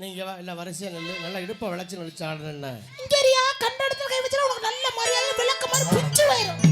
நீங்கள் வா இல்லை வரிசையாக நின்று நல்லா இடுப்பை விளைச்சி நினச்சி ஆடுறேன்னு. இங்கேரியா கண்ட கை வச்சுனா உனக்கு நல்ல மரியாதை விளக்க பிச்சு போயிடும்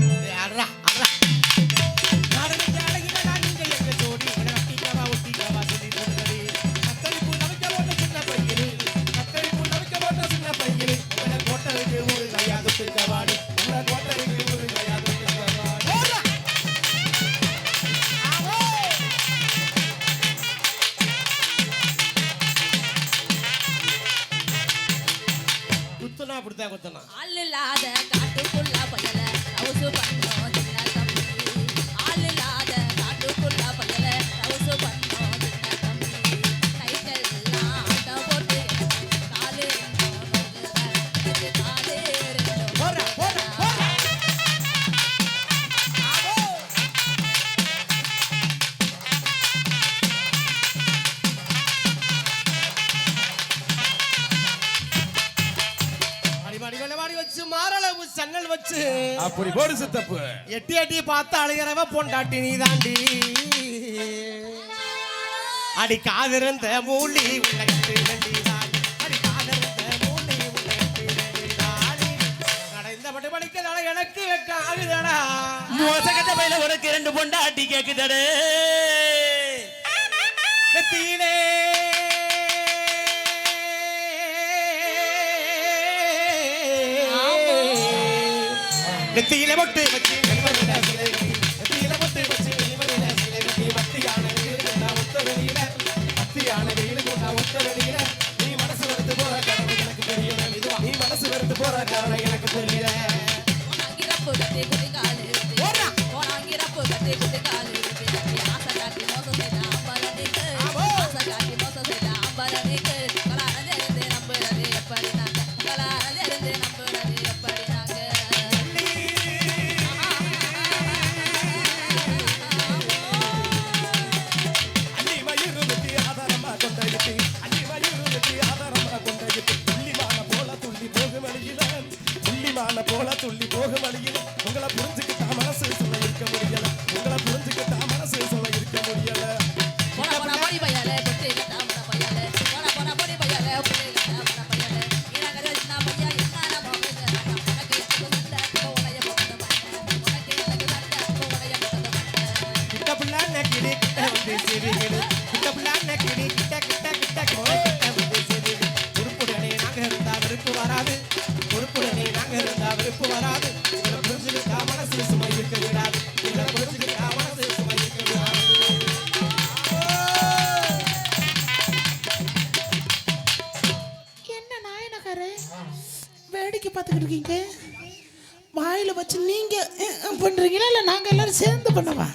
அப்படித்தான் கொத்தலாம் அல்ல இல்லாத காட்டுக்குள்ள பயல ஹவுஸ் பண்ணோம். கண்ணல் வச்சு. அப்படி போடு சித்தப்பு. எட்டி எட்டி பார்த்து அழுகிறவ பொண்டாட்டி நீ தாண்டி அடி காதிருந்த மூலி உலகத்து எனக்கு வெட்டாகுதடா மோசகட்ட பையில உனக்கு ரெண்டு பொண்டாட்டி கேக்குதடே. தீனே நெத்தியில மொட்டு வச்சு. நெத்தியில மொட்டு வச்சு நீ மனசு வெறுத்து போற காரணம் எனக்கு தெரியல துள்ளிமான போல துள்ளி போகும் வழியில் உங்களை புரிஞ்சுக்கிட்டா மனசு சொல்ல இருக்க முடியல. உங்களை புரிஞ்சுக்கிட்டா மனசு சொல்ல இருக்க முடியல. Did it? பார்த்துக்கிட்டு வாயில் வச்சு நீங்கள் பண்ணுறீங்களா இல்லை நாங்கள் எல்லோரும் சேர்ந்து பண்ணவா?